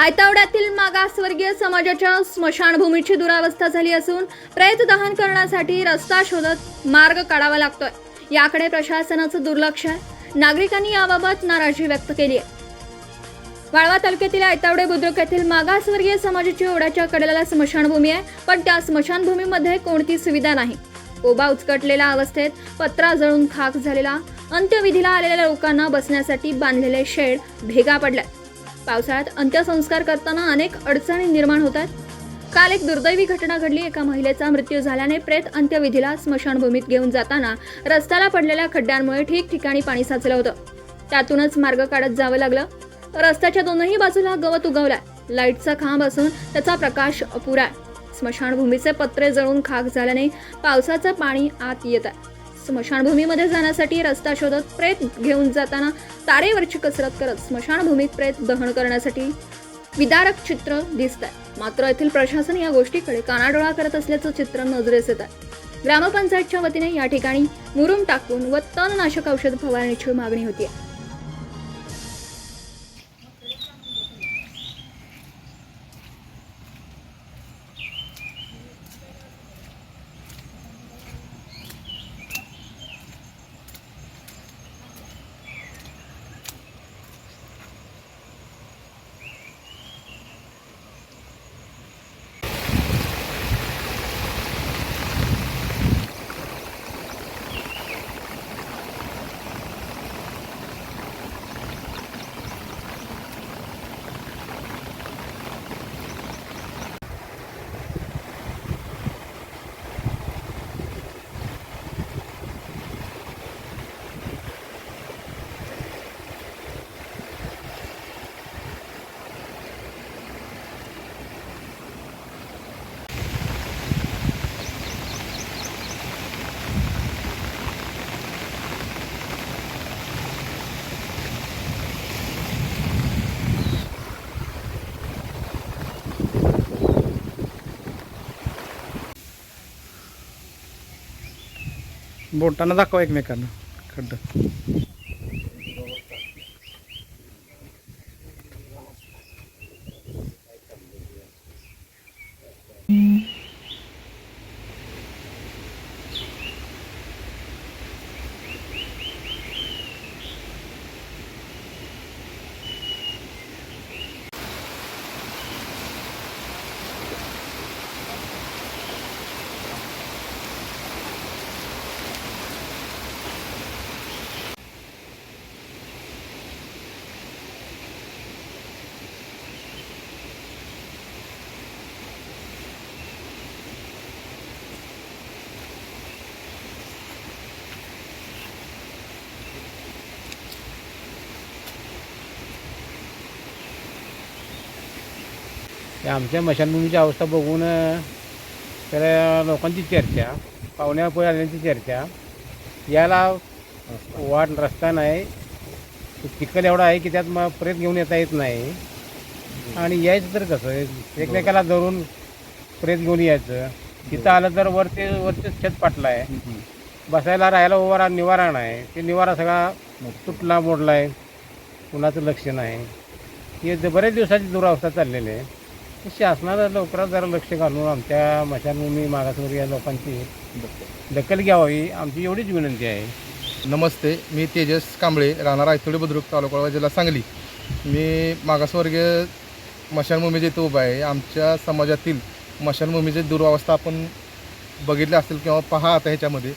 आयतावड्यातील मागासवर्गीय समाजाच्या स्मशानभूमीची दुरावस्था झाली असून प्रेत दहन करण्यासाठी रस्ता शोधत मार्ग काढावा लागतोय. याकडे प्रशासनाचं दुर्लक्ष आहे. नागरिकांनी याबाबत नाराजी व्यक्त केली आहे. वाळवा तालुक्यातील आयतावडे बुद्रुक येथील मागासवर्गीय समाजाची ओढ्याच्या कडेला स्मशानभूमी आहे पण त्या स्मशानभूमीमध्ये कोणती सुविधा नाही. ओबा उचकटलेल्या अवस्थेत पत्रा जळून खाक झालेला अंत्यविधीला आलेल्या लोकांना बसण्यासाठी बांधलेले शेड भेगा पडल्या पावसाळ्यात अंत्यसंस्कार करताना अनेक अडचणी निर्माण होतात. काल एक दुर्दैवी घटना घडली. एका महिलेचा मृत्यू झाल्याने प्रेत अंत्यविधीला स्मशानभूमीत घेऊन जाताना रस्त्याला पडलेल्या खड्ड्यांमुळे ठिकठिकाणी पाणी साचलं होतं. त्यातूनच मार्ग काढत जावं लागलं. रस्त्याच्या दोनही बाजूला गवत उगवलाय. लाईटचा खांब असून त्याचा प्रकाश अपुरा आहे. स्मशानभूमीचे पत्रे जळून खाक झाल्याने पावसाचं पाणी आत येत आहे स्मशानभूमीमध्ये जाण्यासाठी रस्ता शोधत प्रेत घेऊन जाताना तारेवरची कसरत करत स्मशानभूमीत प्रेत दहन करण्यासाठी विदारक चित्र दिसत आहे मात्र येथील प्रशासन या गोष्टीकडे कानाडोळा करत असल्याचं चित्र नजरेस येत आहे. ग्रामपंचायतच्या वतीने या ठिकाणी मुरुम टाकून व तणनाशक औषध फवारण्याची मागणी होती बोटांना दाखवा एकमेकांना. खड्ड. ते आमच्या मशानभूमीची अवस्था बघून तर लोकांची चर्चा पाहुण्या पोय आल्यांची चर्चा याला वाट रस्ता नाही. चिखल एवढा आहे की त्यात मग प्रेत घेऊन येता येत नाही. आणि यायचं तर कसं एकमेकाला धरून प्रेत घेऊन यायचं. तिथं आलं तर वरती वरती छत पाटलं आहे बसायला राहायला उभा निवारा नाही. ते निवारा सगळा तुटला मोडला आहे कुणाचं लक्ष नाही. हे बरेच दिवसाची दुरावस्था चाललेली आहे. शासनानं लवकरात जरा लक्ष घालून आमच्या मशानभूमी मागासवर्गीय लोकांची दखल घ्यावी. आमची एवढीच विनंती आहे. नमस्ते मी तेजस कांबळे राहणार आयतोडे बुद्रुक तालुका जिल्हा सांगली. मी मागासवर्गीय मशानभूमी जिथे उभा आहे. आमच्या समाजातील मशानभूमीची दुरावस्था आपण बघितली असेल किंवा पहा आता ह्याच्यामध्ये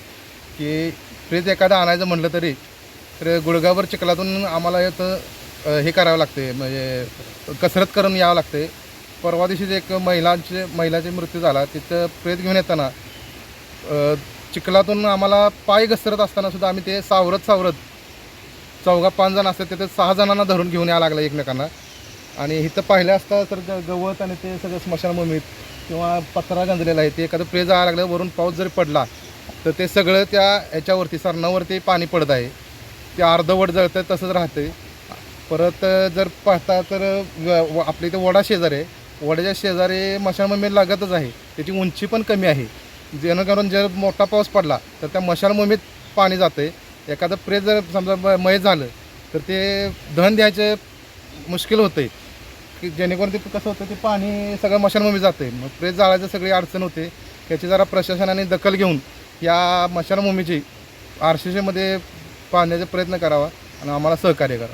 की फ्रीज एखादं आणायचं म्हटलं तरी तर गुडगावर चिखलातून आम्हाला इथं हे करावं लागते म्हणजे कसरत करून यावं लागते परवा दिवशीच एक महिलांचे महिलाचे मृत्यू झाला तिथं प्रेत घेऊन येताना चिखलातून आम्हाला पाय घसरत असताना सुद्धा आम्ही ते सावरत सावरत चौघा पाच जण असतात तिथे सहा जणांना धरून घेऊन यावं लागलं एकमेकांना. आणि इथं पाहिलं असतं तर गवत आणि ते सगळं स्मशानभूमीत किंवा पत्रा गंजलेला आहे ते एखादं प्रे जायला लागलं वरून पाऊस जरी पडला तर ते सगळं त्या ह्याच्यावरती सरणावरती पाणी पडत आहे. ते अर्धवट जळतं तसंच राहते परत जर पाहता तर व- आपल्या इथे वडा शेजारी आहे. वड्याच्या शेजारी मशानभूमी लागतच आहे. त्याची उंची पण कमी आहे. जेणेकरून जर मोठा पाऊस पडला तर त्या मशानभूमीत पाणी जाते एखादं प्रेत जर समजा मय झालं तर ते धन द्यायचं मुश्किल होतं की जेणेकरून ते कसं होतं ते पाणी सगळं मशानभूमी जाते मग प्रेस जाळायचं सगळी अडचण होते. याची जरा प्रशासनाने दखल घेऊन या मशानभूमीची आर सी सीमध्ये पाहण्याचा प्रयत्न करावा आणि आम्हाला सहकार्य करा.